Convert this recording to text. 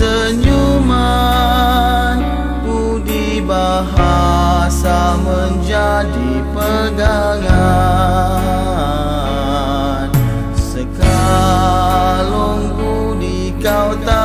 senyuman Budi bahasa menjadi pegangan. Sekalung budi kau tak